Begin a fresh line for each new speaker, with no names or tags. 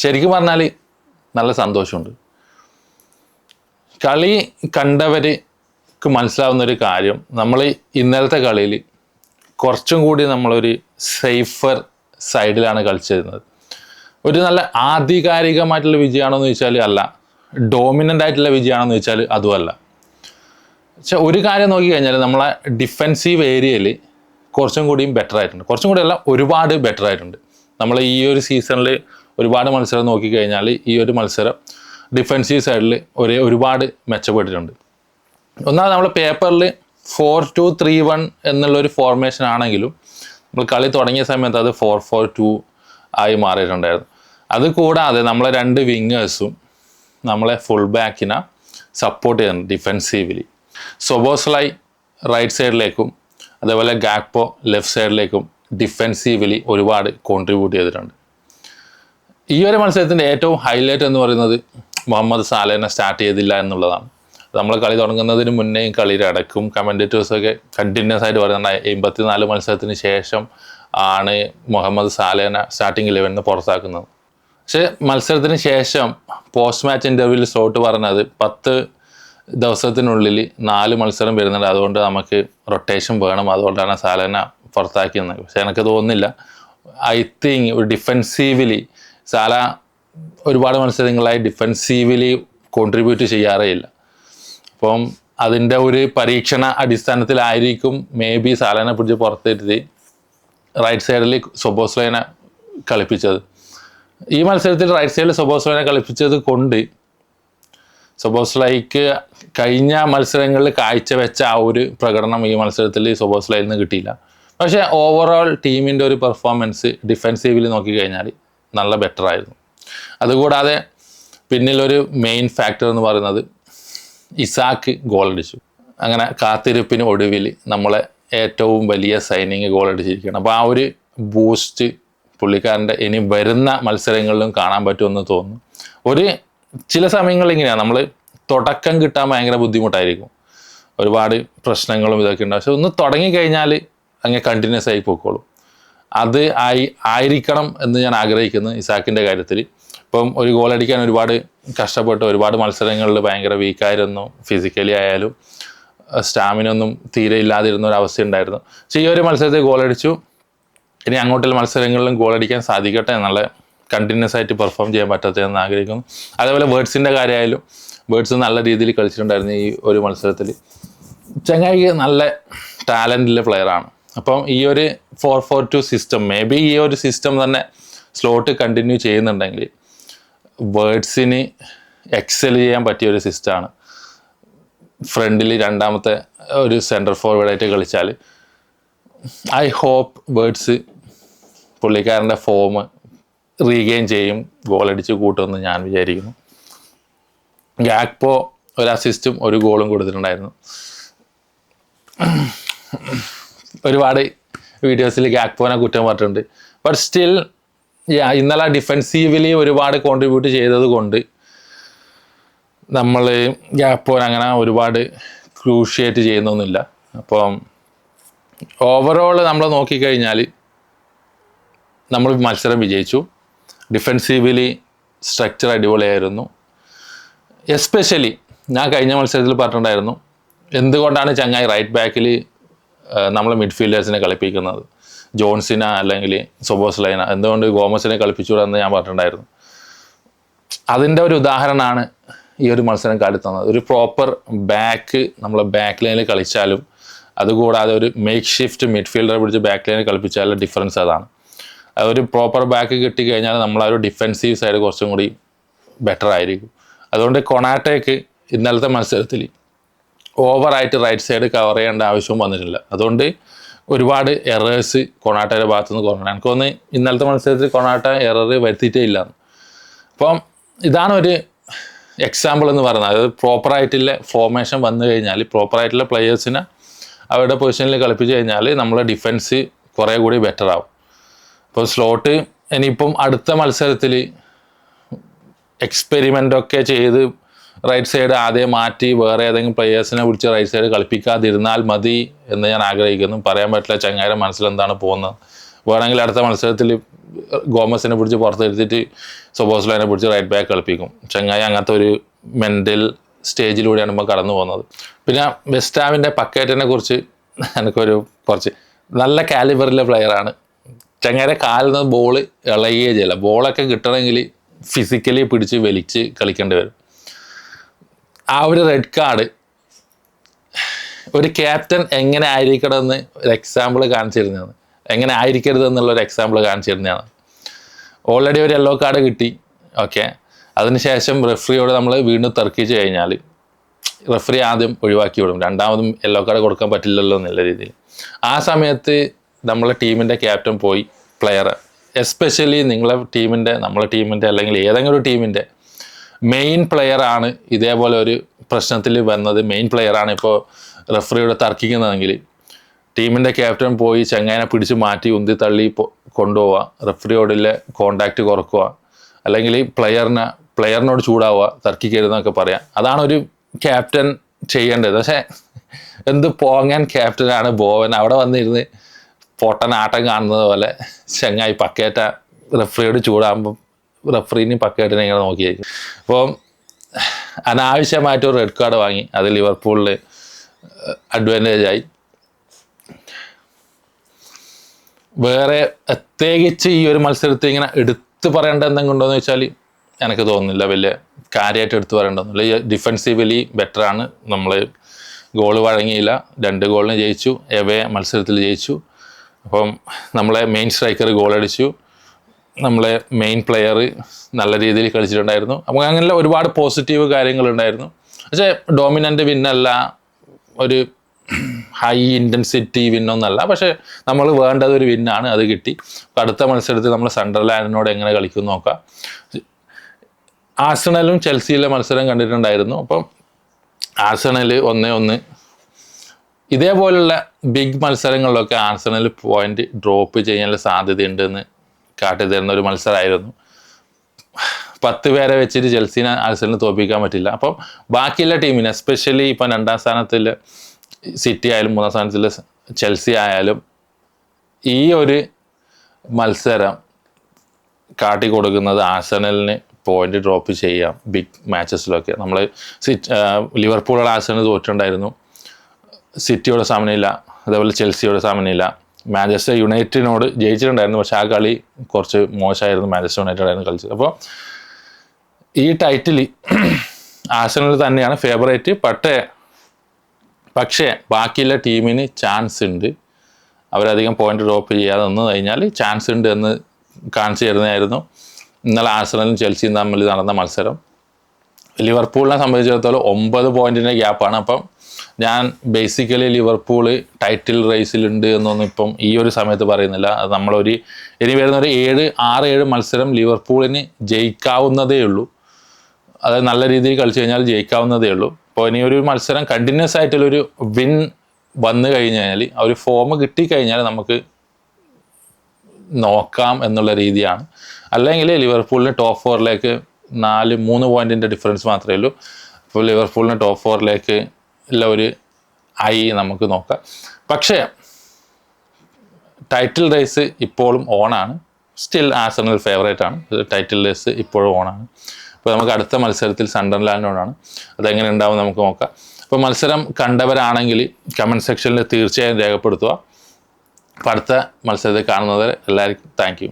ശരിക്കും പറഞ്ഞാൽ നല്ല സന്തോഷമുണ്ട്. കളി കണ്ടവർക്ക് മനസ്സിലാവുന്ന ഒരു കാര്യം നമ്മൾ ഇന്നലത്തെ കളിയിൽ കുറച്ചും കൂടി നമ്മളൊരു സേഫർ സൈഡിലാണ് കളിച്ചിരുന്നത്. ഒരു നല്ല ആധികാരികമായിട്ടുള്ള വിജയമാണോ എന്ന് ചോദിച്ചാൽ അല്ല ഡോമിനന്റ് ആയിട്ടുള്ള വിജയമാണോ എന്ന് ചോദിച്ചാൽ അതുമല്ല പക്ഷെ ഒരു കാര്യം നോക്കി കഴിഞ്ഞാൽ നമ്മളെ ഡിഫെൻസീവ് ഏരിയയിൽ കുറച്ചും കൂടിയും ബെറ്റർ ആയിട്ടുണ്ട്. കുറച്ചും കൂടി അല്ല ഒരുപാട് ബെറ്റർ ആയിട്ടുണ്ട്. നമ്മൾ ഈ ഒരു സീസണിൽ ഒരുപാട് മത്സരം നോക്കിക്കഴിഞ്ഞാൽ ഈ ഒരു മത്സരം ഡിഫൻസീവ് സൈഡിൽ ഒരേ ഒരുപാട് മെച്ചപ്പെട്ടിട്ടുണ്ട്. ഒന്നാമത് നമ്മൾ പേപ്പറിൽ ഫോർ ടു ത്രീ വൺ എന്നുള്ളൊരു ഫോർമേഷൻ ആണെങ്കിലും നമ്മൾ കളി തുടങ്ങിയ സമയത്ത് അത് ഫോർ ഫോർ ടു ആയി മാറിയിട്ടുണ്ടായിരുന്നു. അത് കൂടാതെ നമ്മളെ രണ്ട് വിങ്ങേഴ്സും നമ്മളെ ഫുൾ ബാക്കിനെ സപ്പോർട്ട് ചെയ്യുന്നുണ്ട് ഡിഫെൻസീവ്ലി സൊബോസ്ലൈ റൈറ്റ് സൈഡിലേക്കും അതേപോലെ ഗാക്പോ ലെഫ്റ്റ് സൈഡിലേക്കും ഡിഫെൻസീവ്ലി ഒരുപാട് കോൺട്രിബ്യൂട്ട് ചെയ്തിട്ടുണ്ട്. ഈ ഒരു മത്സരത്തിന്റെ ഏറ്റവും ഹൈലൈറ്റ് എന്ന് പറയുന്നത് മുഹമ്മദ് സാലേനെ സ്റ്റാർട്ട് ചെയ്തില്ല എന്നുള്ളതാണ്. നമ്മൾ കളി തുടങ്ങുന്നതിന് മുന്നേ കളിയുടെ അടക്കും കമന്റേറ്റേഴ്സൊക്കെ കണ്ടിന്യൂസ് ആയിട്ട് പറയുന്നുണ്ട്. എൺപത്തിനാല് മത്സരത്തിന് ശേഷം ആണ് മുഹമ്മദ് സാലേനെ സ്റ്റാർട്ടിംഗ് ഇലവനിന്ന് പുറത്താക്കുന്നത്. പക്ഷേ മത്സരത്തിന് ശേഷം പോസ്റ്റ് മാച്ച് ഇന്റർവ്യൂവിൽ സ്ലോട്ട് പറഞ്ഞത് പത്ത് ദിവസത്തിനുള്ളിൽ നാല് മത്സരം വരുന്നുണ്ട്. അതുകൊണ്ട് നമുക്ക് റൊട്ടേഷൻ വേണം. അതുകൊണ്ടാണ് സാലേന പുറത്താക്കിയത്. പക്ഷേ എനിക്ക് തോന്നുന്നില്ല. ഐ തിങ്ക് ഒരു ഡിഫെൻസീവ്ലി സാല ഒരുപാട് മത്സരങ്ങളായി ഡിഫെൻസീവ്ലി കോൺട്രിബ്യൂട്ട് ചെയ്യാറേ ഇല്ല. അപ്പം അതിന്റെ ഒരു പരീക്ഷണ അടിസ്ഥാനത്തിലായിരിക്കും മേ ബി സാലനെ പിടിച്ച് പുറത്തിരുത്തി റൈറ്റ് സൈഡിൽ സൊബോസ്ലൈനെ കളിപ്പിച്ചത്. ഈ മത്സരത്തിൽ റൈറ്റ് സൈഡിൽ സൊബോസ്ലൈനെ കളിപ്പിച്ചത് കൊണ്ട് സൊബോസ്ലൈക്ക് കഴിഞ്ഞ മത്സരങ്ങളിൽ കാഴ്ചവെച്ച ആ ഒരു പ്രകടനം ഈ മത്സരത്തിൽ സൊബോസ്ലൈയിൽ നിന്ന് കിട്ടിയില്ല. പക്ഷേ ഓവറോൾ ടീമിന്റെ ഒരു പെർഫോമൻസ് ഡിഫെൻസീവിൽ നോക്കിക്കഴിഞ്ഞാൽ നല്ല ബെറ്റർ ആയിരുന്നു. അതുകൂടാതെ പിന്നിലൊരു മെയിൻ ഫാക്ടർ എന്ന് പറയുന്നത് ഇസാക്ക് ഗോൾ അടിച്ചു അങ്ങനെ കാത്തിരിപ്പിന് ഒടുവിൽ നമ്മളെ ഏറ്റവും വലിയ സൈനിങ് ഗോൾ അടിച്ചിരിക്കുകയാണ്. അപ്പോൾ ആ ഒരു ബൂസ്റ്റ് പുള്ളിക്കാരന്റെ ഇനി വരുന്ന മത്സരങ്ങളിലും കാണാൻ പറ്റുമെന്ന് തോന്നുന്നു. ഒരു ചില സമയങ്ങളിൽ ഇങ്ങനെയാണ് നമ്മൾ തുടക്കം കിട്ടാൻ ഭയങ്കര ബുദ്ധിമുട്ടായിരിക്കും. ഒരുപാട് പ്രശ്നങ്ങളും ഇതൊക്കെ ഉണ്ടാവും. പക്ഷെ ഒന്ന് തുടങ്ങിക്കഴിഞ്ഞാൽ അങ്ങനെ കണ്ടിന്യൂസ് ആയി പോയിക്കോളും അത് ആയി ആയിരിക്കണം എന്ന് ഞാൻ ആഗ്രഹിക്കുന്നു ഇസാക്കിന്റെ കാര്യത്തിൽ. ഇപ്പം ഒരു ഗോൾ അടിക്കാൻ ഒരുപാട് കഷ്ടപ്പെട്ടു ഒരുപാട് മത്സരങ്ങളിൽ ഭയങ്കര വീക്കായിരുന്നു ഫിസിക്കലി ആയാലും സ്റ്റാമിന ഒന്നും തീരെ ഇല്ലാതിരുന്ന ഒരു അവസ്ഥ ഉണ്ടായിരുന്നു. പക്ഷേ ഈ ഒരു മത്സരത്തിൽ ഗോൾ അടിച്ചു. ഇനി അങ്ങോട്ടുള്ള മത്സരങ്ങളിലും ഗോൾ അടിക്കാൻ സാധിക്കട്ടെ എന്നുള്ള കണ്ടിന്യൂസ് ആയിട്ട് പെർഫോം ചെയ്യാൻ പറ്റത്തെന്ന് ആഗ്രഹിക്കുന്നു. അതേപോലെ വേർഡ്സിന്റെ കാര്യമായാലും വേർഡ്സ് നല്ല രീതിയിൽ കളിച്ചിട്ടുണ്ടായിരുന്നു ഈ ഒരു മത്സരത്തിൽ. ചങ്ങായി നല്ല ടാലന്റുള്ള പ്ലെയറാണ് അപ്പം ഈ ഒരു four four two system may be ഈ ഒരു സിസ്റ്റം തന്നെ സ്ലോട്ട് കണ്ടിന്യൂ ചെയ്യുന്നുണ്ടെങ്കിൽ വേർഡ്സിന് എക്സൽ ചെയ്യാൻ പറ്റിയ ഒരു സിസ്റ്റമാണ് ഫ്രണ്ടിൽ രണ്ടാമത്തെ ഒരു സെന്റർ ഫോർവേഡായിട്ട് കളിച്ചാൽ ഐ ഹോപ്പ് വേർഡ്സ് പുള്ളിക്കാരന്റെ ഫോം റീഗെയിൻ ചെയ്യും ഗോളടിച്ച് കൂട്ടുമെന്ന് ഞാൻ വിചാരിക്കുന്നു. ഗാക്പോ ഒരു അസിസ്റ്റും ഒരു ഗോളും കൊടുത്തിട്ടുണ്ടായിരുന്നു. ഒരുപാട് വീഡിയോസിൽ ഗാക്പോനെ കുറ്റം പറഞ്ഞിട്ടുണ്ട്. ബട്ട് സ്റ്റിൽ ഇന്നലെ ഡിഫെൻസീവ്ലി ഒരുപാട് കോൺട്രിബ്യൂട്ട് ചെയ്തത് കൊണ്ട് നമ്മൾ ഗ്യാപ്പോൻ അങ്ങനെ ഒരുപാട് ക്രൂഷ്യേറ്റ് ചെയ്യുന്നൊന്നുമില്ല. അപ്പം ഓവറോൾ നമ്മൾ നോക്കിക്കഴിഞ്ഞാൽ നമ്മൾ മത്സരം വിജയിച്ചു. ഡിഫെൻസീവ്ലി സ്ട്രക്ചർ അടിപൊളിയായിരുന്നു. എസ്പെഷ്യലി ഞാൻ കഴിഞ്ഞ മത്സരത്തിൽ പറഞ്ഞിട്ടുണ്ടായിരുന്നു. എന്തുകൊണ്ടാണ് ചങ്ങായി റൈറ്റ് ബാക്കിൽ നമ്മൾ മിഡ്ഫീൽഡേഴ്സിനെ കളിപ്പിക്കുന്നത്. ജോൺസിന അല്ലെങ്കിൽ സുബോസ് ലൈന എന്തുകൊണ്ട് ഗോമസിനെ കളിപ്പിച്ചുകൂടെന്ന് ഞാൻ പറഞ്ഞിട്ടുണ്ടായിരുന്നു. അതിന്റെ ഒരു ഉദാഹരണമാണ് ഈ ഒരു മത്സരം കാട്ടിത്തന്നത് ഒരു പ്രോപ്പർ ബാക്ക് നമ്മൾ ബാക്ക് ലൈനിൽ കളിച്ചാലും അതുകൂടാതെ ഒരു മേക്ക് ഷിഫ്റ്റ് മിഡ്ഫീൽഡറെ പിടിച്ച് ബാക്ക് ലൈനിൽ കളിപ്പിച്ചാലും ഡിഫറൻസ് അതാണ്. ഒരു പ്രോപ്പർ ബാക്ക് കിട്ടിക്കഴിഞ്ഞാൽ നമ്മൾ ആ ഒരു ഡിഫെൻസീവ് സൈഡ് കുറച്ചും കൂടി ബെറ്റർ ആയിരിക്കും. അതുകൊണ്ട് കൊണാട്ടയ്ക്ക് ഇന്നലത്തെ മത്സരത്തിൽ ഓവറായിട്ട് റൈറ്റ് സൈഡ് കവർ ചെയ്യേണ്ട ആവശ്യവും വന്നിട്ടില്ല. അതുകൊണ്ട് ഒരുപാട് എറേഴ്സ് കൊണാട്ടയുടെ ഭാഗത്തു നിന്ന് കുറഞ്ഞു. എനിക്ക് തോന്നുന്നു ഇന്നലത്തെ മത്സരത്തിൽ കൊണാട്ട എറർ വരുത്തിയിട്ടേ ഇല്ല. അപ്പം ഇതാണ് ഒരു എക്സാമ്പിൾ എന്ന് പറയുന്നത്. അതായത് പ്രോപ്പറായിട്ടുള്ള ഫോർമേഷൻ വന്നു കഴിഞ്ഞാൽ പ്രോപ്പറായിട്ടുള്ള പ്ലെയേഴ്സിനെ അവരുടെ പൊസിഷനിൽ കളിപ്പിച്ച് കഴിഞ്ഞാൽ നമ്മളെ ഡിഫൻസ് കുറേ കൂടി ബെറ്റർ ആവും. അപ്പോൾ സ്ലോട്ട് ഇനിയിപ്പം അടുത്ത മത്സരത്തിൽ എക്സ്പെരിമെന്റൊക്കെ ചെയ്ത് റൈറ്റ് സൈഡ് ആദ്യം മാറ്റി വേറെ ഏതെങ്കിലും പ്ലെയേഴ്സിനെ വിളിച്ച് റൈറ്റ് സൈഡ് കളിപ്പിക്കാതിരുന്നാൽ മതി എന്ന് ഞാൻ ആഗ്രഹിക്കുന്നു. പറയാൻ പറ്റില്ല ചങ്ങായിരം മനസ്സിലെന്താണ് പോകുന്നത്. വേണമെങ്കിൽ അടുത്ത മത്സരത്തിൽ ഗോമസിനെ പിടിച്ച് പുറത്തെടുത്തിട്ട് സൊബോസ്ലോനെ പിടിച്ച് റൈറ്റ് ബാക്ക് കളിപ്പിക്കും. ചങ്ങായി അങ്ങനത്തെ ഒരു മെന്റൽ സ്റ്റേജിലൂടെയാണ് നമ്മൾ കടന്നു പോകുന്നത്. പിന്നെ വെസ്റ്റാമിന്റെ പക്കേറ്റിനെ കുറിച്ച് എനിക്കൊരു കുറച്ച് നല്ല കാലിബറിലെ പ്ലെയറാണ് ചങ്ങാരെ കാലിൽ നിന്ന് ബോൾ ഇളയുകയേ ചെയ്യില്ല. ബോളൊക്കെ കിട്ടണമെങ്കിൽ ഫിസിക്കലി പിടിച്ച് വലിച്ച് കളിക്കേണ്ടി വരും. ആ ഒരു റെഡ് കാർഡ് ഒരു ക്യാപ്റ്റൻ എങ്ങനെ ആയിരിക്കണമെന്ന് ഒരു എക്സാമ്പിൾ കാണിച്ചിരുന്നതാണ്. എങ്ങനെ ആയിരിക്കരുത് എന്നുള്ള ഒരു എക്സാമ്പിൾ കാണിച്ചിരുന്നതാണ്. ഓൾറെഡി ഒരു യെല്ലോ കാർഡ് കിട്ടി. ഓക്കെ അതിനുശേഷം റെഫറിയോട് നമ്മൾ വീണ്ടും തർക്കിച്ച് കഴിഞ്ഞാൽ റെഫറി ആദ്യം ഒഴിവാക്കി വിടും. രണ്ടാമതും യെല്ലോ കാർഡ് കൊടുക്കാൻ പറ്റില്ലല്ലോ എന്നുള്ള രീതിയിൽ. ആ സമയത്ത് നമ്മളെ ടീമിന്റെ ക്യാപ്റ്റൻ പോയി പ്ലെയർ എസ്പെഷ്യലി നിങ്ങളെ ടീമിന്റെ നമ്മളെ ടീമിന്റെ അല്ലെങ്കിൽ ഏതെങ്കിലും ഒരു ടീമിന്റെ മെയിൻ പ്ലെയർ ആണ് ഇതേപോലെ ഒരു പ്രശ്നത്തിൽ വന്നത്. മെയിൻ പ്ലെയർ ആണ് ഇപ്പോൾ റെഫറിയോട് തർക്കിക്കുന്നതെങ്കിൽ ടീമിന്റെ ക്യാപ്റ്റൻ പോയി ചങ്ങാനെ പിടിച്ച് മാറ്റി ഉന്തി തള്ളി കൊണ്ടുപോവുക റെഫറിയോടുള്ള കോണ്ടാക്റ്റ് കുറക്കുക അല്ലെങ്കിൽ പ്ലെയറിനെ പ്ലെയറിനോട് ചൂടാവുക തർക്കിക്കരുതെന്നൊക്കെ പറയാം. അതാണ് ഒരു ക്യാപ്റ്റൻ ചെയ്യേണ്ടത്. പക്ഷേ എന്ത് പോങ്ങാൻ ക്യാപ്റ്റനാണ് ബോവൻ. അവിടെ വന്നിരുന്ന് പൊട്ടൻ ആട്ടം കാണുന്നത് പോലെ ചങ്ങായി പക്കേറ്റ റെഫറിയോട് ചൂടാകുമ്പം റെഫറീനെ പക്കയായിട്ട് ഇങ്ങനെ നോക്കിയായിരിക്കും. അപ്പോൾ അനാവശ്യമായിട്ട് ഒരു റെഡ് കാർഡ് വാങ്ങി അത് ലിവർപൂളിൽ അഡ്വാന്റേജ് ആയി. വേറെ പ്രത്യേകിച്ച് ഈ ഒരു മത്സരത്തിൽ ഇങ്ങനെ എടുത്തു പറയേണ്ട എന്തെങ്കിലും ഉണ്ടോ എന്ന് വെച്ചാൽ എനിക്ക് തോന്നുന്നില്ല. വലിയ കാര്യമായിട്ട് എടുത്തു പറയേണ്ടതൊന്നുമില്ല ഈ ഡിഫെൻസീവലി ബെറ്ററാണ് നമ്മൾ ഗോൾ വഴങ്ങിയില്ല. രണ്ട് ഗോളിന് ജയിച്ചു. എവേ മത്സരത്തിൽ ജയിച്ചു. അപ്പം നമ്മളെ മെയിൻ സ്ട്രൈക്കർ ഗോൾ അടിച്ചു. നമ്മളെ മെയിൻ പ്ലെയർ നല്ല രീതിയിൽ കളിച്ചിട്ടുണ്ടായിരുന്നു. അപ്പോൾ അങ്ങനെ ഒരുപാട് പോസിറ്റീവ് കാര്യങ്ങളുണ്ടായിരുന്നു. പക്ഷേ ഡോമിനന്റ് വിന്നല്ല ഒരു ഹൈ ഇന്റൻസിറ്റി വിന്നൊന്നല്ല പക്ഷേ നമ്മൾ വേണ്ടത് ഒരു വിന്നാണ് അത് കിട്ടി. അടുത്ത മത്സരത്തിൽ നമ്മൾ സണ്ടർലാൻഡിനോട് എങ്ങനെ കളിക്കും നോക്കാം. ആഴ്സണലും ചെൽസിയിലെ മത്സരം കണ്ടിട്ടുണ്ടായിരുന്നു. അപ്പം ആഴ്സണൽ ഒന്നേ ഒന്ന്. ഇതേപോലുള്ള ബിഗ് മത്സരങ്ങളിലൊക്കെ ആഴ്സണൽ പോയിന്റ് ഡ്രോപ്പ് ചെയ്യാനുള്ള സാധ്യതയുണ്ടെന്ന് കാട്ടി തരുന്ന ഒരു മത്സരമായിരുന്നു. പത്ത് പേരെ വെച്ചിട്ട് ചെൽസിനെ ആഴ്സണലിന് തോൽപ്പിക്കാൻ പറ്റില്ല. അപ്പം ബാക്കിയുള്ള ടീമിന് എസ്പെഷ്യലി ഇപ്പം രണ്ടാം സ്ഥാനത്തിൽ സിറ്റി ആയാലും മൂന്നാം സ്ഥാനത്തിൽ ചെൽസി ആയാലും ഈ ഒരു മത്സരം കാട്ടി കൊടുക്കുന്നത് ആഴ്സണലിന് പോയിന്റ് ഡ്രോപ്പ് ചെയ്യാം ബിഗ് മാച്ചസിലൊക്കെ നമ്മൾ സിറ്റ് ലിവർപൂളോട് ആഴ്സണൽ തോറ്റിട്ടുണ്ടായിരുന്നു. സിറ്റിയോട് സമനില്ല അതേപോലെ ചെൽസിയോട് സമനില്ല മാഞ്ചസ്റ്റർ യുണൈറ്റഡിനോട് ജയിച്ചിട്ടുണ്ടായിരുന്നു. പക്ഷെ ആ കളി കുറച്ച് മോശമായിരുന്നു. മാഞ്ചസ്റ്റർ യുണൈറ്റഡ് ആയിരുന്നു കളിച്ചത്. അപ്പോൾ ഈ ടൈറ്റിൽ ആഴ്സണൽ തന്നെയാണ് ഫേവറേറ്റ് പട്ടേ പക്ഷേ ബാക്കിയുള്ള ടീമിന് ചാൻസ് ഉണ്ട്. അവരധികം പോയിന്റ് ഡ്രോപ്പ് ചെയ്യാതെ നിന്ന് കഴിഞ്ഞാൽ ചാൻസ് ഉണ്ട് എന്ന് കാണിച്ചു തരുന്നതായിരുന്നു. ഇന്നലെ ആസനലും ചെൽസിയും തമ്മിൽ നടന്ന മത്സരം. ലിവർപൂളിനെ സംബന്ധിച്ചിടത്തോളം ഒമ്പത് പോയിന്റിന്റെ ഗ്യാപ്പാണ് അപ്പം ഞാൻ ബേസിക്കലി ലിവർപൂൾ ടൈറ്റിൽ റേസിലുണ്ട് എന്നൊന്നും ഇപ്പം ഈ ഒരു സമയത്ത് പറയുന്നില്ല. അത് നമ്മളൊരു ഇനി വരുന്ന ഒരു ഏഴ് ആറ് ഏഴ് മത്സരം ലിവർപൂളിന് ജയിക്കാവുന്നതേ ഉള്ളൂ. അതായത് നല്ല രീതിയിൽ കളിച്ചു കഴിഞ്ഞാൽ ജയിക്കാവുന്നതേ ഉള്ളൂ. അപ്പോൾ ഇനി ഒരു മത്സരം കണ്ടിന്യൂസ് ആയിട്ടുള്ളൊരു വിൻ വന്നു കഴിഞ്ഞു കഴിഞ്ഞാൽ ആ ഒരു ഫോം കിട്ടിക്കഴിഞ്ഞാൽ നമുക്ക് നോക്കാം എന്നുള്ള രീതിയാണ്. അല്ലെങ്കിൽ ലിവർപൂളിന് ടോപ്പ് ഫോറിലേക്ക് നാല് മൂന്ന് പോയിന്റിന്റെ ഡിഫറൻസ് മാത്രമേ ഉള്ളൂ. അപ്പോൾ ലിവർപൂളിന് ടോപ്പ് ഫോറിലേക്ക് ഉള്ള ഒരു ഐ നമുക്ക് നോക്കാം. പക്ഷേ ടൈറ്റിൽ റേസ് ഇപ്പോഴും ഓണാണ് സ്റ്റിൽ ആസണൽ ഫേവറേറ്റ് ആണ്. ടൈറ്റിൽ റേസ് ഇപ്പോഴും ഓണാണ് അപ്പോൾ നമുക്ക് അടുത്ത മത്സരത്തിൽ സണ്ടർലാൻഡിനോടാണ് അതെങ്ങനെ ഉണ്ടാവും നമുക്ക് നോക്കാം. അപ്പോൾ മത്സരം കണ്ടവരാണെങ്കിൽ കമന്റ് സെക്ഷനിൽ തീർച്ചയായും രേഖപ്പെടുത്തുക. അപ്പോൾ അടുത്ത മത്സരത്തിൽ കാണുന്നത് എല്ലാവർക്കും താങ്ക്